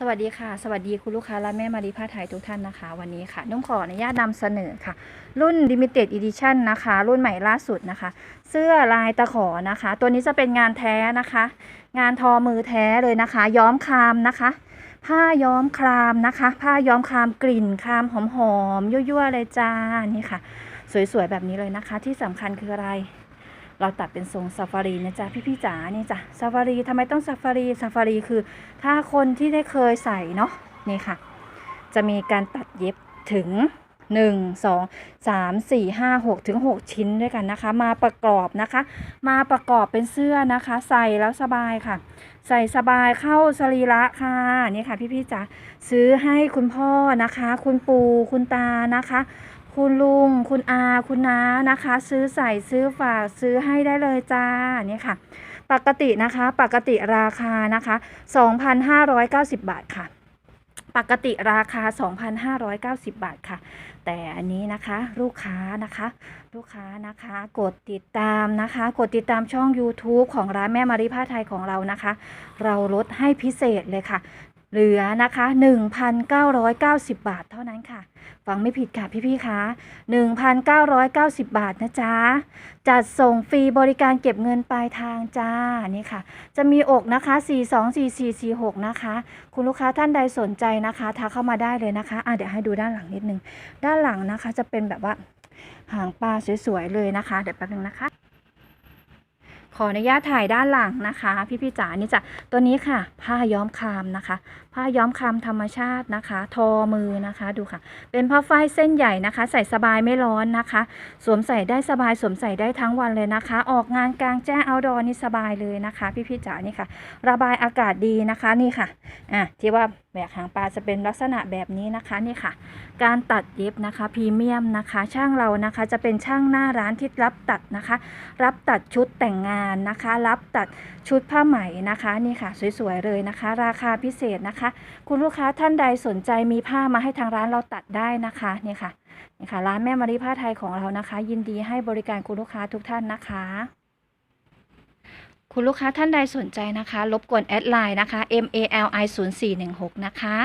สวัสดีค่ะ สวัสดีคุณลูกค้าและแม่มารีผ้าไทยทุกท่านนะคะ วันนี้ค่ะนุ่มขออนุญาตนำเสนอค่ะ รุ่น Limited Edition นะคะ รุ่นใหม่ล่าสุดนะคะ เสื้อลายตะขอนะคะ ตัวนี้จะเป็นงานแท้นะคะ งานทอมือแท้เลยนะคะ ย้อมครามนะคะ ผ้าย้อมครามนะคะ ผ้าย้อมครามกลิ่นครามหอมๆยั่วๆเลยจ้านี่ค่ะ สวยๆแบบนี้เลยนะคะ ที่สำคัญคืออะไร เราตัดเป็นทรงซาฟารีนะจ๊ะพี่ๆจ๋านี่จ้ะซาฟารีทำไมต้องซาฟารีซาฟารีคือ ถ้าคนที่ได้เคยใส่เนาะนี่ค่ะ จะมีการตัดเย็บถึง 1 2 3 4 5 6ถึง6ชิ้นด้วยกันนะคะ มาประกอบนะคะ มาประกอบเป็นเสื้อนะคะ ใส่แล้วสบายค่ะ ใส่สบายเข้าสรีระค่ะนี่ค่ะพี่ๆจ๋าซื้อให้คุณพ่อนะคะ คุณปู่คุณตานะคะคุณลุง คุณอา คุณน้านะคะ ซื้อใส่ซื้อฝากซื้อให้ได้เลยจ้านี่ค่ะ ปกตินะคะ ปกติราคานะคะ 2,590 บาทค่ะ ปกติราคา 2,590 บาทค่ะ แต่อันนี้นะคะลูกค้านะคะ ลูกค้านะคะ กดติดตามนะคะ กดติดตามช่อง YouTube ของร้านแม่มาริผ้าไทยของเรานะคะ เราลดให้พิเศษเลยค่ะ เหลือนะคะ 1,990 บาทเท่านั้นค่ะ ฟังไม่ผิดค่ะพี่ๆคะ1,990 บาทนะจ๊ะ จัดส่งฟรีบริการเก็บเงินปลายทางจ้า นี่ค่ะ จะมีอกนะคะ 424446 นะคะ คุณลูกค้าท่านใดสนใจนะคะทักเข้ามาได้เลยนะคะอะเดี๋ยวให้ดูด้านหลังนิดนึง ด้านหลังนะคะจะเป็นแบบว่าหางปลาสวยๆเลยนะคะ เดี๋ยวแป๊บนึงนะคะ ขออนุญาตถ่ายด้านหลังนะคะ พี่พี่ๆจ๋านี่จ้ะตัวนี้ค่ะ ผ้าย้อมคามนะคะ ผ้าย้อมครามธรรมชาตินะคะ ทอมือนะคะดูค่ะ เป็นผ้าฝ้ายเส้นใหญ่นะคะ ใส่สบายไม่ร้อนนะคะ สวมใส่ได้สบายสวมใส่ได้ทั้งวันเลยนะคะ ออกงานกลางแจ้งเอาดอนี่สบายเลยนะคะพี่พี่ๆจ๋านี่ค่ะ ระบายอากาศดีนะคะนี่ค่ะอะที่ว่าแบกหางปลาจะเป็นลักษณะแบบนี้นะคะนี่ค่ะ การตัดเย็บนะคะพรีเมียมนะคะ ช่างเรานะคะจะเป็นช่างหน้าร้านที่รับตัดนะคะ รับตัดชุดแต่งงานนะคะ รับตัดชุดผ้าไหมนะคะนี่ค่ะ สวยๆเลยนะคะ ราคาพิเศษนะคะคุณลูกค้าท่านใดสนใจมีผ้ามาให้ทางร้านเราตัดได้นะคะนี่ค่ะนี่ค่ะ ร้านแม่มารีผ้าไทยของเรานะคะ ยินดีให้บริการคุณลูกค้าทุกท่านนะคะ คุณลูกค้าท่านใดสนใจนะคะ รบกวนแอดไลน์นะคะ M A L I 0 4 1 6นะคะ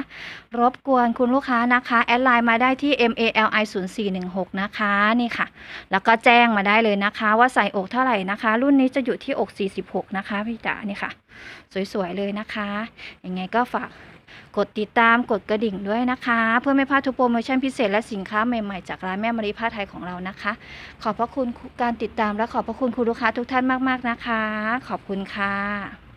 รบกวนคุณลูกค้านะคะ แอดไลน์มาได้ที่ M A L I 0 4 1 6นะคะนี่ค่ะ แล้วก็แจ้งมาได้เลยนะคะ ว่าใส่อกเท่าไหร่นะคะ รุ่นนี้จะอยู่ที่อก 46 นะคะพี่จ๋านี่ค่ะ สวยๆเลยนะคะ ยังไงก็ฝาก กดติดตามกดกระดิ่งด้วยนะคะ เพื่อไม่พลาดทุกโปรโมชั่นพิเศษและสินค้าใหม่ๆจากร้านแม่มารีผ้าไทยของเรานะคะ ขอบพระคุณการติดตามและขอบพระคุณคุณลูกค้าทุกท่านมากๆนะคะ ขอบคุณค่ะ